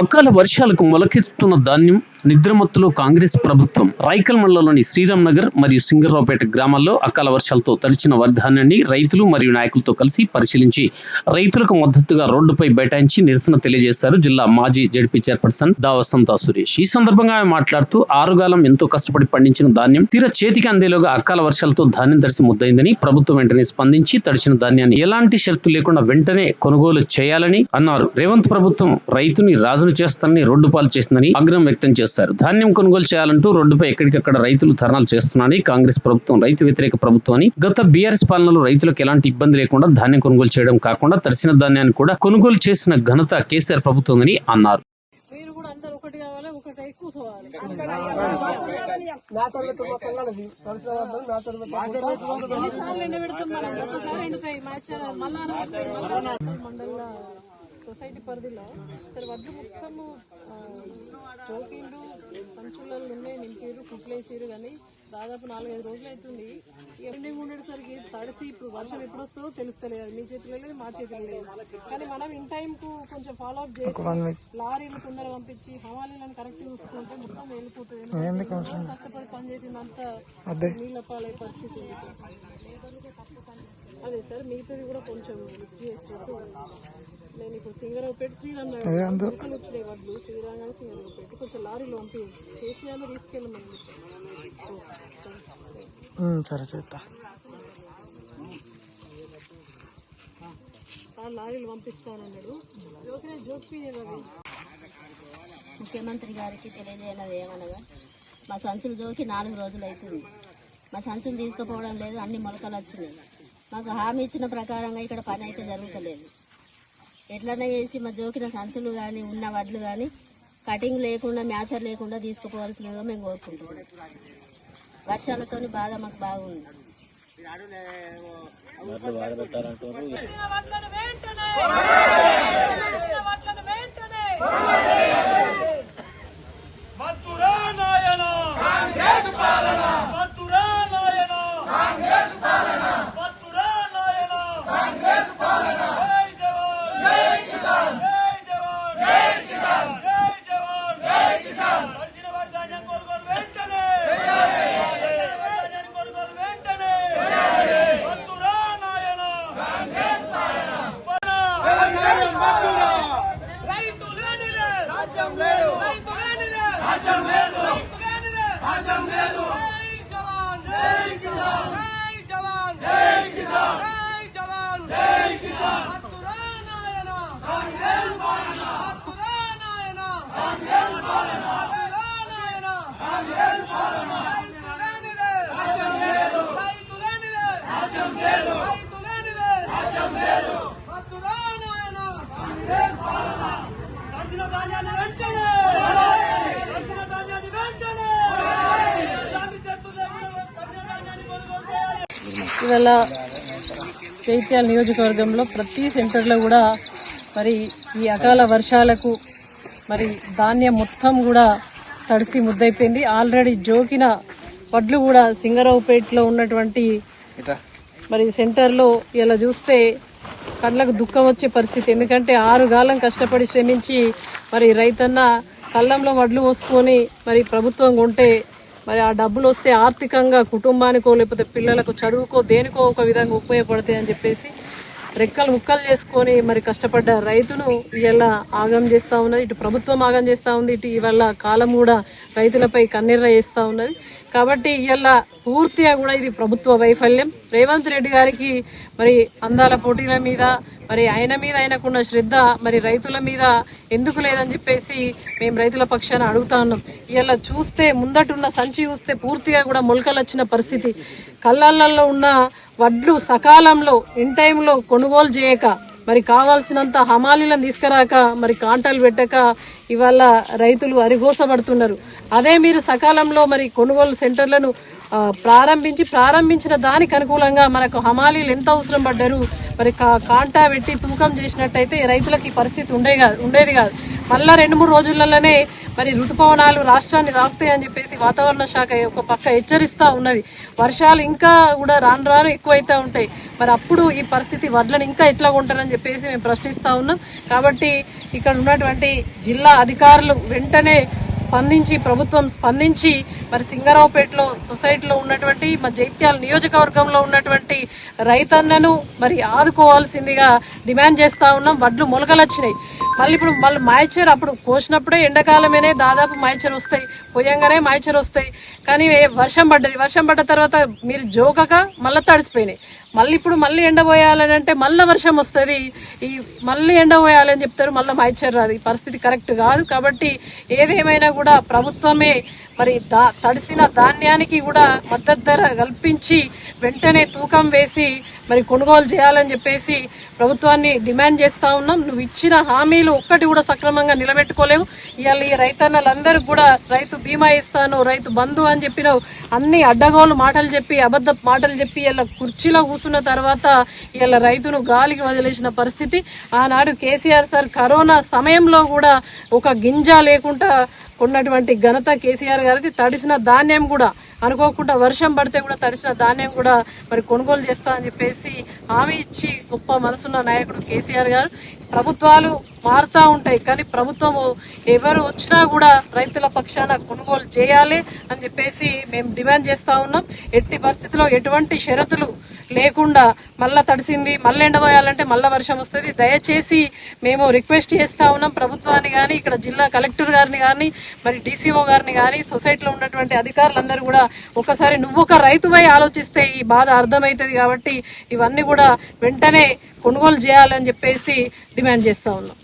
అకాల వర్షాలకు మొలకెత్తుతున్న ధాన్యం నిద్రమత్తులో కాంగ్రెస్ ప్రభుత్వం. రాయకల్ మండలంలోని శ్రీరామ్ నగర్ మరియు సింగరావుపేట గ్రామాల్లో అకాల వర్షాలతో తడిచిన వరి ధాన్యాన్ని రైతులు మరియు నాయకులతో కలిసి పరిశీలించి రైతులకు మద్దతుగా రోడ్డుపై బైఠాయించి నిరసన తెలియజేశారు జిల్లా మాజీ జడ్పీ చైర్పర్సన్ దావసంత సురేష్. ఈ సందర్భంగా ఆమె మాట్లాడుతూ ఆరుగాలం ఎంతో కష్టపడి పండించిన ధాన్యం తీర చేతికి అందేలోగా అకాల వర్షాలతో ధాన్యం తడిసి ముద్దైందని ప్రభుత్వం వెంటనే స్పందించి తడిచిన ధాన్యాన్ని ఎలాంటి షరతు లేకుండా వెంటనే కొనుగోలు చేయాలని అన్నారు. రేవంత్ ప్రభుత్వం రైతుని రాజును చేస్తానని రోడ్డు పాలు చేసిందని ఆగ్రహం వ్యక్తం చేశారు ధాన్యం కొనుగోలు చేయాలంటూ రోడ్డుపై ఎక్కడికక్కడ రైతులు ధర్నాలు చేస్తున్నారని కాంగ్రెస్ ప్రభుత్వం రైతు వ్యతిరేక ప్రభుత్వం అని గత బీఆర్ఎస్ పాలనలో రైతులకు ఎలాంటి ఇబ్బంది లేకుండా ధాన్యం కొనుగోలు చేయడం కాకుండా తడిసిన ధాన్యాన్ని కూడా కొనుగోలు చేసిన ఘనత కేసీఆర్ ప్రభుత్వం అని అన్నారు మళ్ళా మండల సొసైటీ పరిధిలో సరే వడ్లు మొత్తము ఆ, జోకిండ్రు సంచులలో ఉన్నాయి నింపారు కుట్లేసారు కానీ దాదాపు నాలుగైదు రోజులు అవుతుంది ఎండింగ్ ఉండేసరికి తడిసి ఇప్పుడు వర్షం ఎప్పుడు వస్తుందో తెలుస్తలేదు మీ చేతిలో లేదు మా చేతిలో లేదు. కానీ మనం ఇన్ టైం కు కొంచెం ఫాలో అప్ చేసి లారీలు తొందర పంపించి హవాలీలను కరెక్ట్ చూసుకుంటే మొత్తం వెళ్ళిపోతుంది. కష్టపడి పని చేసిందంతా నీళ్ళ పాలే పరిస్థితి. అదే సార్ మిగతాది కూడా కొంచెం చేసేటట్టు నేను ఇప్పుడు సింగరావుపేట శ్రీరామ్ నగర్ పక్కన వచ్చినాయి వడ్లు శ్రీరామ్ నగర్ సింగరావుపేట. కొంచెం లారీలో పంపి కేసీఆర్ తీసుకెళ్ళమని ఉమ్, సరే చేస్తా. ఆ లారీలు పంపిస్తానన్నాడు. జోకినే ముఖ్యమంత్రి గారికి తెలియజేయనది ఏమనగా మా సంచులు జోకి నాలుగు రోజులు అవుతుంది మా సంచులు తీసుకుపోవడం లేదు అన్ని మొలకలు వచ్చినాయి. మాకు హామీ ఇచ్చిన ప్రకారంగా ఇక్కడ పని అయితే జరుగుతలేదు. ఎట్లనే చేసి మా జోకిన సంచులు కానీ ఉన్న వడ్లు కానీ కటింగ్ లేకుండా మ్యాచర్ లేకుండా తీసుకుపోవాల్సిందిగా మేము కోరుకుంటున్నాం. వర్షాలతో బాధ మాకు బాగుంది. ఇవాళ చైత్యాల నియోజకవర్గంలో ప్రతి సెంటర్లో కూడా మరి ఈ అకాల వర్షాలకు మరి ధాన్యం మొత్తం కూడా తడిసి ముద్దైపోయింది ఆల్రెడీ జోకిన వడ్లు కూడా సింగరావుపేటలో ఉన్నటువంటి మరి సెంటర్లో ఇలా చూస్తే కళ్ళకు దుఃఖం వచ్చే పరిస్థితి. ఎందుకంటే ఆరు గాలం కష్టపడి శ్రమించి మరి రైతన్న కళ్ళంలో వడ్లు పోసుకొని మరి ప్రభుత్వం కొంటే మరి ఆ డబ్బులు వస్తే ఆర్థికంగా కుటుంబానికో లేకపోతే పిల్లలకు చదువుకో దేనికో ఒక విధంగా ఉపయోగపడతాయి అని చెప్పేసి రెక్కలు ముక్కలు చేసుకొని మరి కష్టపడ్డ రైతును ఇవాళ ఆగం చేస్తూ ఉన్నది ఇటు ప్రభుత్వం ఆగం చేస్తూ ఉంది ఇటు ఇవాళ కాలం కూడా రైతులపై కన్నెర్ర వేస్తూ ఉన్నది. కాబట్టి ఇవాళ పూర్తిగా కూడా ఇది ప్రభుత్వ వైఫల్యం. రేవంత్ రెడ్డి గారికి మరి అందాల పోటీల మీద మరి ఆయన మీద ఆయనకున్న శ్రద్ధ మరి రైతుల మీద ఎందుకు లేదని చెప్పేసి మేము రైతుల పక్షాన అడుగుతా ఉన్నాం. ఇలా చూస్తే ముందటున్న సంచి చూస్తే పూర్తిగా కూడా మొలకలు వచ్చిన పరిస్థితి. కళ్ళల్లో ఉన్న వడ్లు సకాలంలో ఇన్ టైంలో కొనుగోలు చేయక మరి కావాల్సినంత హమాలీలను తీసుకురాక మరి కాంటాలు పెట్టక ఇవాళ రైతులు అరిగోసపడుతున్నారు అదే మీరు సకాలంలో మరి కొనుగోలు సెంటర్లను ప్రారంభించి ప్రారంభించిన దానికి అనుకూలంగా మనకు హమాలీలు ఎంత అవసరం పడ్డారు? మరి కా- కాంటా పెట్టి తూకం చేసినట్టయితే రైతులకు ఈ పరిస్థితి ఉండే కాదు ఉండేది కాదు. మళ్ళా రెండు మూడు రోజులలోనే మరి ఋతుపవనాలు రాష్ట్రాన్ని రాకుతాయని చెప్పేసి వాతావరణ శాఖ ఒక పక్క హెచ్చరిస్తూ ఉన్నది. వర్షాలు ఇంకా కూడా రాను రాను ఎక్కువైతే ఉంటాయి. మరి అప్పుడు ఈ పరిస్థితి వడ్లను ఇంకా ఎట్లా ఉంటారని చెప్పేసి మేము ప్రశ్నిస్తూ ఉన్నాం. కాబట్టి ఇక్కడ ఉన్నటువంటి జిల్లా అధికారులు వెంటనే స్పందించి ప్రభుత్వం స్పందించి మరి సింగరావుపేటలో సొసైటీలో ఉన్నటువంటి మా జైత్యాల నియోజకవర్గంలో ఉన్నటువంటి రైతన్నను మరి ఆదుకోవాల్సిందిగా డిమాండ్ చేస్తా ఉన్నాం. వడ్లు మొలకలొచ్చినాయి. మళ్ళీ ఇప్పుడు మళ్ళీ మాయిచర్ అప్పుడు కోసినప్పుడే ఎండాకాలమేనే దాదాపు మాయిచర్ వస్తాయి. పోయంగానే మాయిచర్ వస్తాయి. కానీ వర్షం పడ్డది. వర్షం పడ్డ తర్వాత మీరు జోకక మళ్ళీ తడిసిపోయినాయి. మళ్ళీ ఇప్పుడు మళ్ళీ ఎండబోయాలని అంటే మళ్ళీ వర్షం వస్తుంది. ఈ మళ్ళీ ఎండబోయాలని చెప్తారు. మళ్ళీ మాయిచర్ రాదు. ఈ పరిస్థితి కరెక్ట్ కాదు కాబట్టి ఏదేమైనా కూడా ప్రభుత్వమే మరి దా తడిసిన ధాన్యానికి కూడా మద్దతు ధర కల్పించి వెంటనే తూకం వేసి మరి కొనుగోలు చేయాలని చెప్పేసి ప్రభుత్వాన్ని డిమాండ్ చేస్తా ఉన్నాం. నువ్వు ఇచ్చిన హామీలు ఒక్కటి కూడా సక్రమంగా నిలబెట్టుకోలేవు. ఇవాళ ఈ రైతన్నలందరూ కూడా రైతు బీమా ఇస్తాను రైతు బంధు అని చెప్పినావు. అన్ని అడ్డగోలు మాటలు చెప్పి అబద్ధ మాటలు చెప్పి ఇలా కుర్చీలో కూర్చున్న తర్వాత ఇలా రైతును గాలికి వదిలేసిన పరిస్థితి. ఆనాడు కేసీఆర్ సార్ కరోనా సమయంలో కూడా ఒక గింజ లేకుండా ఉన్నటువంటి ఘనత కేసీఆర్ గారిది. తడిసిన ధాన్యం కూడా అనుకోకుండా వర్షం పడితే కూడా తడిసిన ధాన్యం కూడా మరి కొనుగోలు చేస్తా అని చెప్పేసి హామీ ఇచ్చి గొప్ప మనసున్న నాయకుడు కేసీఆర్ గారు. ప్రభుత్వాలు మారుతూ ఉంటాయి కానీ ప్రభుత్వం ఎవరు వచ్చినా కూడా రైతుల పక్షాన కొనుగోలు చేయాలి అని చెప్పేసి మేము డిమాండ్ చేస్తా ఉన్నాం. ఎట్టి పరిస్థితిలో ఎటువంటి షరతులు లేకుండా మళ్ళా తడిసింది మళ్ళీ ఎండబోయాలంటే మళ్ళా వర్షం వస్తుంది. దయచేసి మేము రిక్వెస్ట్ చేస్తా ఉన్నాం ప్రభుత్వాన్ని కానీ ఇక్కడ జిల్లా కలెక్టర్ గారిని కానీ మరి డీసీఓ గారిని కానీ సొసైటీలో ఉన్నటువంటి అధికారులందరూ కూడా ఒకసారి నువ్వు ఒక రైతువై ఆలోచిస్తే ఈ బాధ అర్థమవుతుంది కాబట్టి ఇవన్నీ కూడా వెంటనే కొనుగోలు చేయాలని చెప్పేసి డిమాండ్ చేస్తా ఉన్నాం.